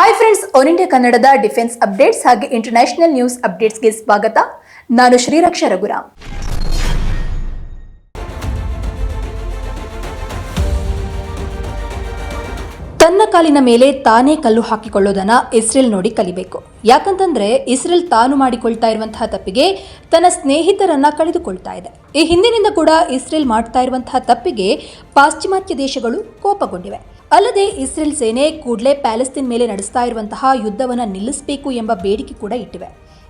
Hi friends one India ಕನ್ನಡದ defence updates ಹಾಗೆ international news ಅಪ್ಡೇಟ್ಸ್ಗೆ ಸ್ವಾಗತ. ನಾನು ಶ್ರೀರಕ್ಷ ರಘುರಾಮ್. ತನ್ನ ಕಾಲಿನ ಮೇಲೆ ತಾನೇ ಕಲ್ಲು ಹಾಕಿಕೊಳ್ಳೋದನ್ನ ಇಸ್ರೇಲ್ ನೋಡಿ ಕಲಿಬೇಕು. ಯಾಕಂತಂದ್ರೆ ಇಸ್ರೇಲ್ ತಾನು ಮಾಡಿಕೊಳ್ತಾ ಇರುವಂತಹ ತಪ್ಪಿಗೆ ತನ್ನ ಸ್ನೇಹಿತರನ್ನ ಕಳೆದುಕೊಳ್ತಾ ಇದೆ. ಈ ಹಿಂದಿನಿಂದ ಕೂಡ ಇಸ್ರೇಲ್ ಮಾಡ್ತಾ ಇರುವಂತಹ ತಪ್ಪಿಗೆ ಪಾಶ್ಚಿಮಾತ್ಯ ದೇಶಗಳು ಕೋಪಗೊಂಡಿವೆ. ಅಲ್ಲದೆ ಇಸ್ರೇಲ್ ಸೇನೆ ಕೂಡಲೇ ಪ್ಯಾಲೆಸ್ತೀನ್ ಮೇಲೆ ನಡೆಸ್ತಾ ಇರುವಂತಹ ಯುದ್ಧವನ್ನು ನಿಲ್ಲಿಸಬೇಕು ಎಂಬ ಬೇಡಿಕೆ ಕೂಡ ಇಟ್ಟಿವೆ.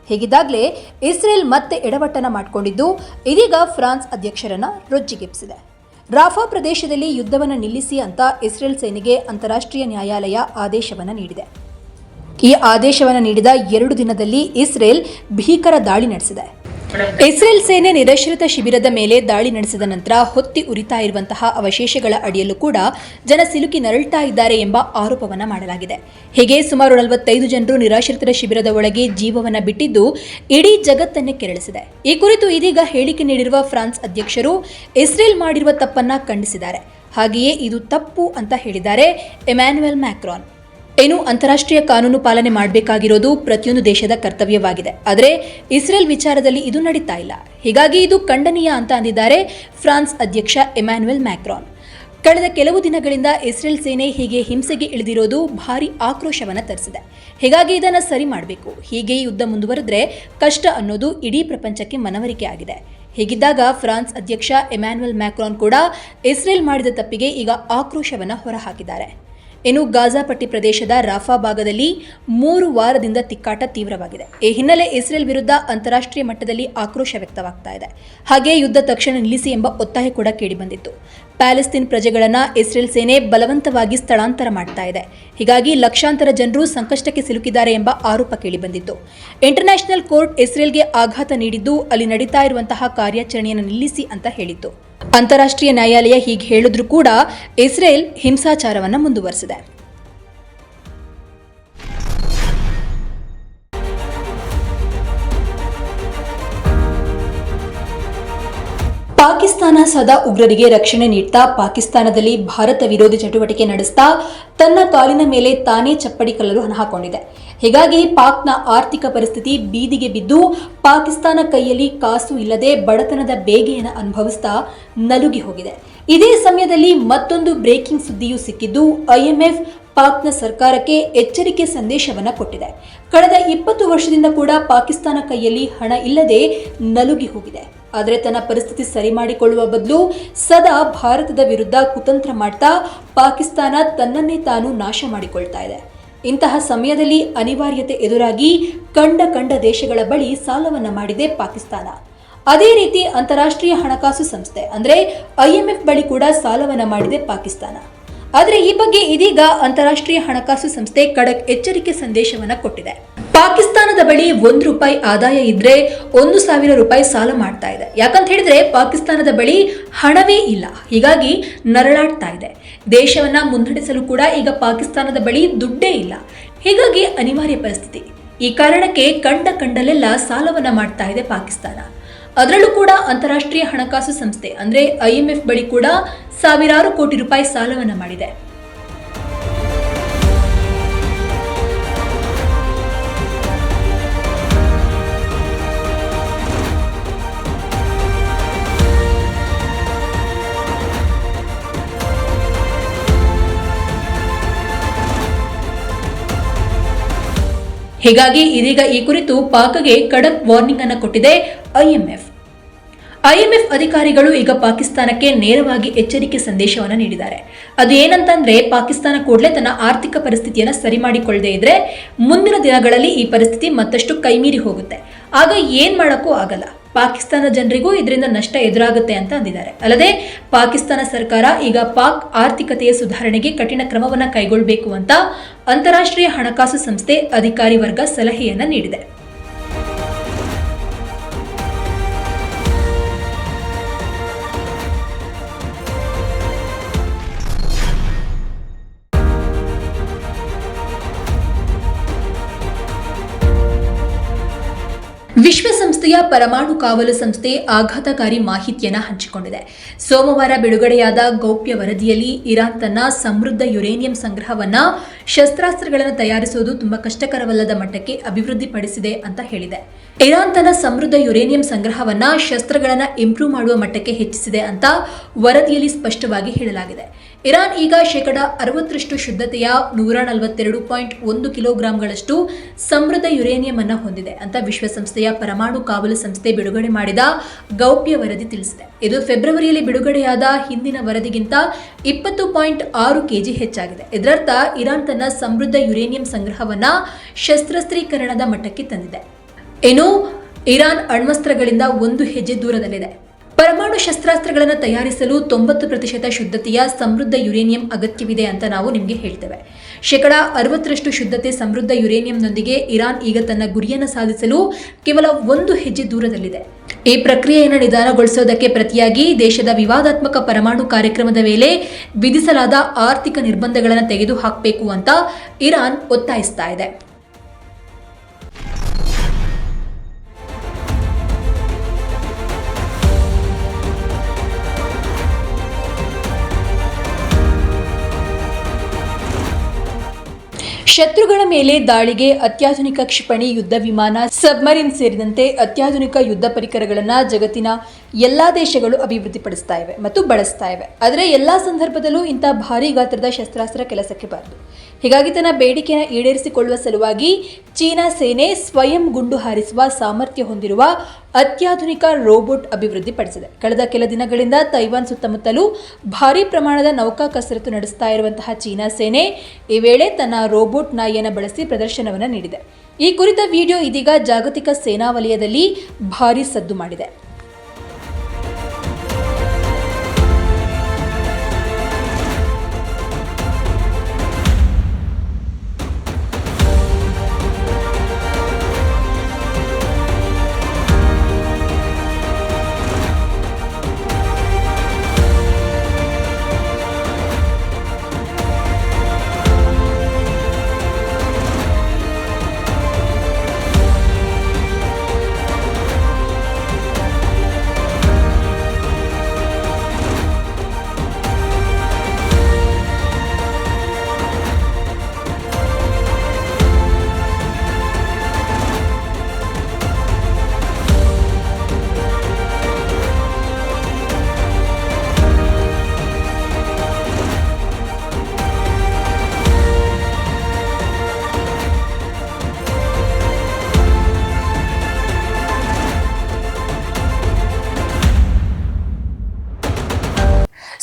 ಹೀಗಿದ್ದಾಗಲೇ ಇಸ್ರೇಲ್ ಮತ್ತೆ ಎಡವಟ್ಟನ ಮಾಡಿಕೊಂಡಿದ್ದು ಇದೀಗ ಫ್ರಾನ್ಸ್ ಅಧ್ಯಕ್ಷರನ್ನ ರೊಜ್ಜಿಗೆಪ್ಸಿದೆ ರಾಫಾ ಪ್ರದೇಶದಲ್ಲಿ ಯುದ್ಧವನ್ನು ನಿಲ್ಲಿಸಿ ಅಂತ ಇಸ್ರೇಲ್ ಸೇನೆಗೆ ಅಂತಾರಾಷ್ಟ್ರೀಯ ನ್ಯಾಯಾಲಯ ಆದೇಶವನ್ನು ನೀಡಿದೆ. ಈ ಆದೇಶವನ್ನು ನೀಡಿದ ಎರಡು ದಿನದಲ್ಲಿ ಇಸ್ರೇಲ್ ಭೀಕರ ದಾಳಿ ನಡೆಸಿದೆ. ಇಸ್ರೇಲ್ ಸೇನೆ ನಿರಾಶ್ರಿತ ಶಿಬಿರದ ಮೇಲೆ ದಾಳಿ ನಡೆಸಿದ ನಂತರ ಹೊತ್ತಿ ಉರಿತಾ ಇರುವಂತಹ ಅವಶೇಷಗಳ ಅಡಿಯಲ್ಲೂ ಕೂಡ ಜನ ಸಿಲುಕಿ ನರಳ್ತಾ ಇದ್ದಾರೆ ಎಂಬ ಆರೋಪವನ್ನು ಮಾಡಲಾಗಿದೆ. ಹೀಗೆ ಸುಮಾರು ನಲವತ್ತೈದು ಜನರು ನಿರಾಶ್ರಿತರ ಶಿಬಿರದ ಒಳಗೆ ಜೀವವನ್ನು ಬಿಟ್ಟಿದ್ದು ಇಡೀ ಜಗತ್ತನ್ನೇ ಕೆರಳಿಸಿದೆ. ಈ ಕುರಿತು ಇದೀಗ ಹೇಳಿಕೆ ನೀಡಿರುವ ಫ್ರಾನ್ಸ್ ಅಧ್ಯಕ್ಷರು ಇಸ್ರೇಲ್ ಮಾಡಿರುವ ತಪ್ಪನ್ನ ಖಂಡಿಸಿದ್ದಾರೆ. ಹಾಗೆಯೇ ಇದು ತಪ್ಪು ಅಂತ ಹೇಳಿದ್ದಾರೆ ಎಮ್ಯಾನ್ಯುಯಲ್ ಮ್ಯಾಕ್ರಾನ್. ಏನು ಅಂತಾರಾಷ್ಟ್ರೀಯ ಕಾನೂನು ಪಾಲನೆ ಮಾಡಬೇಕಾಗಿರೋದು ಪ್ರತಿಯೊಂದು ದೇಶದ ಕರ್ತವ್ಯವಾಗಿದೆ. ಆದರೆ ಇಸ್ರೇಲ್ ವಿಚಾರದಲ್ಲಿ ಇದು ನಡೀತಾ ಇಲ್ಲ. ಹೀಗಾಗಿ ಇದು ಖಂಡನೀಯ ಅಂತ ಅಂದಿದ್ದಾರೆ ಫ್ರಾನ್ಸ್ ಅಧ್ಯಕ್ಷ ಎಮ್ಯಾನ್ಯುಯಲ್ ಮ್ಯಾಕ್ರಾನ್. ಕಳೆದ ಕೆಲವು ದಿನಗಳಿಂದ ಇಸ್ರೇಲ್ ಸೇನೆ ಹೀಗೆ ಹಿಂಸೆಗೆ ಇಳಿದಿರೋದು ಭಾರಿ ಆಕ್ರೋಶವನ್ನು ತರಿಸಿದೆ. ಹೀಗಾಗಿ ಇದನ್ನು ಸರಿ ಮಾಡಬೇಕು. ಹೀಗೆ ಯುದ್ಧ ಮುಂದುವರೆದ್ರೆ ಕಷ್ಟ ಅನ್ನೋದು ಇಡೀ ಪ್ರಪಂಚಕ್ಕೆ ಮನವರಿಕೆ ಆಗಿದೆ. ಹೀಗಿದ್ದಾಗ ಫ್ರಾನ್ಸ್ ಅಧ್ಯಕ್ಷ ಎಮ್ಯಾನ್ಯುಯಲ್ ಮ್ಯಾಕ್ರಾನ್ ಕೂಡ ಇಸ್ರೇಲ್ ಮಾಡಿದ ತಪ್ಪಿಗೆ ಈಗ ಆಕ್ರೋಶವನ್ನು ಹೊರಹಾಕಿದ್ದಾರೆ. ಇನ್ನು ಗಾಜಾ ಪಟ್ಟಿ ಪ್ರದೇಶದ ರಾಫಾ ಭಾಗದಲ್ಲಿ ಮೂರು ವಾರದಿಂದ ತಿಕ್ಕಾಟ ತೀವ್ರವಾಗಿದೆ. ಈ ಹಿನ್ನೆಲೆ ಇಸ್ರೇಲ್ ವಿರುದ್ಧ ಅಂತಾರಾಷ್ಟ್ರೀಯ ಮಟ್ಟದಲ್ಲಿ ಆಕ್ರೋಶ ವ್ಯಕ್ತವಾಗ್ತಾ ಇದೆ. ಹಾಗೆ ಯುದ್ಧ ತಕ್ಷಣ ನಿಲ್ಲಿಸಿ ಎಂಬ ಒತ್ತಾಯ ಕೂಡ ಕೇಳಿಬಂದಿತ್ತು ಪ್ಯಾಲೆಸ್ತೀನ್ ಪ್ರಜೆಗಳನ್ನ ಇಸ್ರೇಲ್ ಸೇನೆ ಬಲವಂತವಾಗಿ ಸ್ಥಳಾಂತರ ಮಾಡ್ತಾ ಇದೆ. ಹೀಗಾಗಿ ಲಕ್ಷಾಂತರ ಜನರು ಸಂಕಷ್ಟಕ್ಕೆ ಸಿಲುಕಿದ್ದಾರೆ ಎಂಬ ಆರೋಪ ಕೇಳಿಬಂದಿತ್ತು ಇಂಟರ್ನ್ಯಾಷನಲ್ ಕೋರ್ಟ್ ಇಸ್ರೇಲ್ಗೆ ಆಘಾತ ನೀಡಿದ್ದು ಅಲ್ಲಿ ನಡೀತಾ ಇರುವಂತಹ ಕಾರ್ಯಾಚರಣೆಯನ್ನು ನಿಲ್ಲಿಸಿ ಅಂತ ಹೇಳಿತ್ತು. ಅಂತಾರಾಷ್ಟ್ರೀಯ ನ್ಯಾಯಾಲಯ ಹೀಗೆ ಹೇಳಿದ್ರೂ ಕೂಡ ಇಸ್ರೇಲ್ ಹಿಂಸಾಚಾರವನ್ನು ಮುಂದುವರೆಸಿದೆ. ಪಾಕಿಸ್ತಾನ ಸದಾ ಉಗ್ರರಿಗೆ ರಕ್ಷಣೆ ನೀಡ್ತಾ ಪಾಕಿಸ್ತಾನದಲ್ಲಿ ಭಾರತ ವಿರೋಧಿ ಚಟುವಟಿಕೆ ನಡೆಸ್ತಾ ತನ್ನ ಕಾಲಿನ ಮೇಲೆ ತಾನೇ ಚಪ್ಪಡಿ ಕಲ್ಲಲು ಹಣ ಹಾಕೊಂಡಿದೆ. ಹೀಗಾಗಿ ಪಾಕ್ನ ಆರ್ಥಿಕ ಪರಿಸ್ಥಿತಿ ಬೀದಿಗೆ ಬಿದ್ದು ಪಾಕಿಸ್ತಾನ ಕೈಯಲ್ಲಿ ಕಾಸು ಇಲ್ಲದೆ ಬಡತನದ ಬೇಗೆಯನ್ನು ಅನುಭವಿಸ್ತಾ ನಲುಗಿ ಹೋಗಿದೆ. ಇದೇ ಸಮಯದಲ್ಲಿ ಮತ್ತೊಂದು ಬ್ರೇಕಿಂಗ್ ಸುದ್ದಿಯೂ ಸಿಕ್ಕಿದ್ದು, ಐಎಂಎಫ್ ಪಾಕ್ನ ಸರ್ಕಾರಕ್ಕೆ ಎಚ್ಚರಿಕೆ ಸಂದೇಶವನ್ನ ಕೊಟ್ಟಿದೆ. ಕಳೆದ ಇಪ್ಪತ್ತು ವರ್ಷದಿಂದ ಕೂಡ ಪಾಕಿಸ್ತಾನ ಕೈಯಲ್ಲಿ ಹಣ ಇಲ್ಲದೆ ನಲುಗಿ ಹೋಗಿದೆ. ಆದರೆ ತನ್ನ ಪರಿಸ್ಥಿತಿ ಸರಿ ಮಾಡಿಕೊಳ್ಳುವ ಬದಲು ಸದಾ ಭಾರತದ ವಿರುದ್ಧ ಕುತಂತ್ರ ಮಾಡ್ತಾ ಪಾಕಿಸ್ತಾನ ತನ್ನನ್ನೇ ತಾನು ನಾಶ ಮಾಡಿಕೊಳ್ತಾ ಇದೆ. ಇಂತಹ ಸಮಯದಲ್ಲಿ ಅನಿವಾರ್ಯತೆ ಎದುರಾಗಿ ಕಂಡ ಕಂಡ ದೇಶಗಳ ಬಳಿ ಸಾಲವನ್ನ ಮಾಡಿದೆ ಪಾಕಿಸ್ತಾನ. ಅದೇ ರೀತಿ ಅಂತಾರಾಷ್ಟ್ರೀಯ ಹಣಕಾಸು ಸಂಸ್ಥೆ, ಅಂದ್ರೆ ಐಎಂಎಫ್ ಬಳಿ ಕೂಡ ಸಾಲವನ್ನ ಮಾಡಿದೆ ಪಾಕಿಸ್ತಾನ. ಆದರೆ ಈ ಬಗ್ಗೆ ಇದೀಗ ಅಂತಾರಾಷ್ಟ್ರೀಯ ಹಣಕಾಸು ಸಂಸ್ಥೆ ಖಡಕ್ ಎಚ್ಚರಿಕೆ ಸಂದೇಶವನ್ನ ಕೊಟ್ಟಿದೆ. ಪಾಕಿಸ್ತಾನದ ಬಳಿ ಒಂದು ರೂಪಾಯಿ ಆದಾಯ ಇದ್ರೆ ಒಂದು ಸಾವಿರ ರೂಪಾಯಿ ಸಾಲ ಮಾಡ್ತಾ ಇದೆ. ಯಾಕಂತ ಹೇಳಿದ್ರೆ ಪಾಕಿಸ್ತಾನದ ಬಳಿ ಹಣವೇ ಇಲ್ಲ. ಹೀಗಾಗಿ ನರಳಾಡ್ತಾ ಇದೆ. ದೇಶವನ್ನ ಮುನ್ನಡೆಸಲು ಕೂಡ ಈಗ ಪಾಕಿಸ್ತಾನದ ಬಳಿ ದುಡ್ಡೇ ಇಲ್ಲ. ಹೀಗಾಗಿ ಅನಿವಾರ್ಯ ಪರಿಸ್ಥಿತಿ. ಈ ಕಾರಣಕ್ಕೆ ಕಂಡ ಕಂಡಲೆಲ್ಲ ಸಾಲವನ್ನ ಮಾಡ್ತಾ ಇದೆ ಪಾಕಿಸ್ತಾನ. ಅದರಲ್ಲೂ ಕೂಡ ಅಂತಾರಾಷ್ಟ್ರೀಯ ಹಣಕಾಸು ಸಂಸ್ಥೆ, ಅಂದ್ರೆ ಐಎಂಎಫ್ ಬಳಿ ಕೂಡ ಸಾವಿರಾರು ಕೋಟಿ ರೂಪಾಯಿ ಸಾಲವನ್ನ ಮಾಡಿದೆ. ಹೀಗಾಗಿ ಇದೀಗ ಈ ಕುರಿತು ಪಾಕ್ಗೆ ಖಡಕ್ ವಾರ್ನಿಂಗ್ ಅನ್ನು ಕೊಟ್ಟಿದೆ ಐಎಂಎಫ್. ಐಎಂಎಫ್ ಅಧಿಕಾರಿಗಳು ಈಗ ಪಾಕಿಸ್ತಾನಕ್ಕೆ ನೇರವಾಗಿ ಎಚ್ಚರಿಕೆ ಸಂದೇಶವನ್ನು ನೀಡಿದ್ದಾರೆ. ಅದು ಏನಂತಂದ್ರೆ ಪಾಕಿಸ್ತಾನ ಕೂಡಲೇ ತನ್ನ ಆರ್ಥಿಕ ಪರಿಸ್ಥಿತಿಯನ್ನು ಸರಿ ಮಾಡಿಕೊಳ್ಳದೆ ಇದ್ರೆ ಮುಂದಿನ ದಿನಗಳಲ್ಲಿ ಈ ಪರಿಸ್ಥಿತಿ ಮತ್ತಷ್ಟು ಕೈಮೀರಿ ಹೋಗುತ್ತೆ. ಆಗ ಏನ್ ಮಾಡೋಕ್ಕೂ ಆಗಲ್ಲ. ಪಾಕಿಸ್ತಾನ ಜನರಿಗೂ ಇದರಿಂದ ನಷ್ಟ ಎದುರಾಗುತ್ತೆ ಅಂತ ಅಂದಿದ್ದಾರೆ. ಅಲ್ಲದೆ, ಪಾಕಿಸ್ತಾನ ಸರ್ಕಾರ ಈಗ ಪಾಕ್ ಆರ್ಥಿಕತೆಯ ಸುಧಾರಣೆಗೆ ಕಠಿಣ ಕ್ರಮವನ್ನು ಕೈಗೊಳ್ಳಬೇಕು ಅಂತ ಅಂತಾರಾಷ್ಟ್ರೀಯ ಹಣಕಾಸು ಸಂಸ್ಥೆ ಅಧಿಕಾರಿ ವರ್ಗ ಸಲಹೆಯನ್ನ ನೀಡಿದೆ. ವಿಶ್ವಸಂಸ್ಥೆಯ ಪರಮಾಣು ಕಾವಲು ಸಂಸ್ಥೆ ಆಘಾತಕಾರಿ ಮಾಹಿತಿಯನ್ನು ಹಂಚಿಕೊಂಡಿದೆ. ಸೋಮವಾರ ಬಿಡುಗಡೆಯಾದ ಗೌಪ್ಯ ವರದಿಯಲ್ಲಿ ಇರಾನ್ ತನ್ನ ಸಮೃದ್ಧ ಯುರೇನಿಯಂ ಸಂಗ್ರಹವನ್ನ ಶಸ್ತ್ರಾಸ್ತ್ರಗಳನ್ನು ತಯಾರಿಸುವುದು ತುಂಬಾ ಕಷ್ಟಕರವಲ್ಲದ ಮಟ್ಟಕ್ಕೆ ಅಭಿವೃದ್ಧಿಪಡಿಸಿದೆ ಅಂತ ಹೇಳಿದೆ. ಇರಾನ್ ತನ್ನ ಸಮೃದ್ಧ ಯುರೇನಿಯಂ ಸಂಗ್ರಹವನ್ನ ಶಸ್ತ್ರಗಳನ್ನು ಇಂಪ್ರೂವ್ ಮಾಡುವ ಮಟ್ಟಕ್ಕೆ ಹೆಚ್ಚಿಸಿದೆ ಅಂತ ವರದಿಯಲ್ಲಿ ಸ್ಪಷ್ಟವಾಗಿ ಹೇಳಲಾಗಿದೆ. ಇರಾನ್ ಈಗ ಶೇಕಡ ಅರವತ್ತರಷ್ಟು ಶುದ್ಧತೆಯ ನೂರ ನಲವತ್ತೆರಡು ಪಾಯಿಂಟ್ ಒಂದು ಕಿಲೋಗ್ರಾಂಗಳಷ್ಟು ಸಮೃದ್ಧ ಯುರೇನಿಯಂ ಅನ್ನು ಹೊಂದಿದೆ ಅಂತ ವಿಶ್ವಸಂಸ್ಥೆಯ ಪರಮಾಣು ಕಾವಲು ಸಂಸ್ಥೆ ಬಿಡುಗಡೆ ಮಾಡಿದ ಗೌಪ್ಯ ವರದಿ ತಿಳಿಸಿದೆ. ಇದು ಫೆಬ್ರವರಿಯಲ್ಲಿ ಬಿಡುಗಡೆಯಾದ ಹಿಂದಿನ ವರದಿಗಿಂತ ಇಪ್ಪತ್ತು ಪಾಯಿಂಟ್ ಆರು ಕೆಜಿ ಹೆಚ್ಚಾಗಿದೆ. ಇದರರ್ಥ, ಇರಾನ್ ತನ್ನ ಸಮೃದ್ಧ ಯುರೇನಿಯಂ ಸಂಗ್ರಹವನ್ನ ಶಸ್ತ್ರಾಸ್ತ್ರೀಕರಣದ ಮಟ್ಟಕ್ಕೆ ತಂದಿದೆ. ಇನ್ನು, ಇರಾನ್ ಅಣ್ವಸ್ತ್ರಗಳಿಂದ ಒಂದು ಹೆಜ್ಜೆ ದೂರದಲ್ಲಿದೆ. ಪರಮಾಣು ಶಸ್ತ್ರಾಸ್ತ್ರಗಳನ್ನು ತಯಾರಿಸಲು ತೊಂಬತ್ತು ಪ್ರತಿಶತ ಶುದ್ಧತೆಯ ಸಮೃದ್ಧ ಯುರೇನಿಯಂ ಅಗತ್ಯವಿದೆ ಅಂತ ನಾವು ನಿಮಗೆ ಹೇಳ್ತೇವೆ. ಶೇಕಡ ಅರವತ್ತರಷ್ಟು ಶುದ್ಧತೆ ಸಮೃದ್ಧ ಯುರೇನಿಯಂನೊಂದಿಗೆ ಇರಾನ್ ಈಗ ತನ್ನ ಗುರಿಯನ್ನು ಸಾಧಿಸಲು ಕೇವಲ ಒಂದು ಹೆಜ್ಜೆ ದೂರದಲ್ಲಿದೆ. ಈ ಪ್ರಕ್ರಿಯೆಯನ್ನು ನಿಧಾನಗೊಳಿಸೋದಕ್ಕೆ ಪ್ರತಿಯಾಗಿ ದೇಶದ ವಿವಾದಾತ್ಮಕ ಪರಮಾಣು ಕಾರ್ಯಕ್ರಮದ ಮೇಲೆ ವಿಧಿಸಲಾದ ಆರ್ಥಿಕ ನಿರ್ಬಂಧಗಳನ್ನು ತೆಗೆದುಹಾಕಬೇಕು ಅಂತ ಇರಾನ್ ಒತ್ತಾಯಿಸ್ತಾ ಇದೆ. ಶತ್ರುಗಳ ಮೇಲೆ ದಾಳಿಗೆ ಅತ್ಯಾಧುನಿಕ ಕ್ಷಿಪಣಿ ಯುದ್ಧ ವಿಮಾನ, ಸಬ್ಮರಿನ್ ಸೇರಿದಂತೆ ಅತ್ಯಾಧುನಿಕ ಯುದ್ಧ ಪರಿಕರಗಳನ್ನು ಜಗತ್ತಿನ ಎಲ್ಲಾ ದೇಶಗಳು ಅಭಿವೃದ್ಧಿಪಡಿಸ್ತಾ ಇವೆ ಮತ್ತು ಬಳಸ್ತಾ ಇವೆ. ಆದರೆ ಎಲ್ಲಾ ಸಂದರ್ಭದಲ್ಲೂ ಇಂಥ ಭಾರಿ ಗಾತ್ರದ ಶಸ್ತ್ರಾಸ್ತ್ರ ಕೆಲಸಕ್ಕೆ ಬಾರದು. ಹೀಗಾಗಿ ತನ್ನ ಬೇಡಿಕೆಯನ್ನು ಈಡೇರಿಸಿಕೊಳ್ಳುವ ಸಲುವಾಗಿ ಚೀನಾ ಸೇನೆ ಸ್ವಯಂ ಗುಂಡು ಹಾರಿಸುವ ಸಾಮರ್ಥ್ಯ ಹೊಂದಿರುವ ಅತ್ಯಾಧುನಿಕ ರೋಬೋಟ್ ಅಭಿವೃದ್ಧಿಪಡಿಸಿದೆ. ಕಳೆದ ಕೆಲ ದಿನಗಳಿಂದ ತೈವಾನ್ ಸುತ್ತಮುತ್ತಲೂ ಭಾರೀ ಪ್ರಮಾಣದ ನೌಕಾ ಕಸರತ್ತು ನಡೆಸ್ತಾ ಇರುವಂತಹ ಚೀನಾ ಸೇನೆ ಈ ವೇಳೆ ತನ್ನ ರೋಬೋಟ್ ನಾಯಿಯನ್ನು ಬಳಸಿ ಪ್ರದರ್ಶನವನ್ನು ನೀಡಿದೆ. ಈ ಕುರಿತ ವಿಡಿಯೋ ಇದೀಗ ಜಾಗತಿಕ ಸೇನಾ ವಲಯದಲ್ಲಿ ಭಾರಿ ಸದ್ದು ಮಾಡಿದೆ.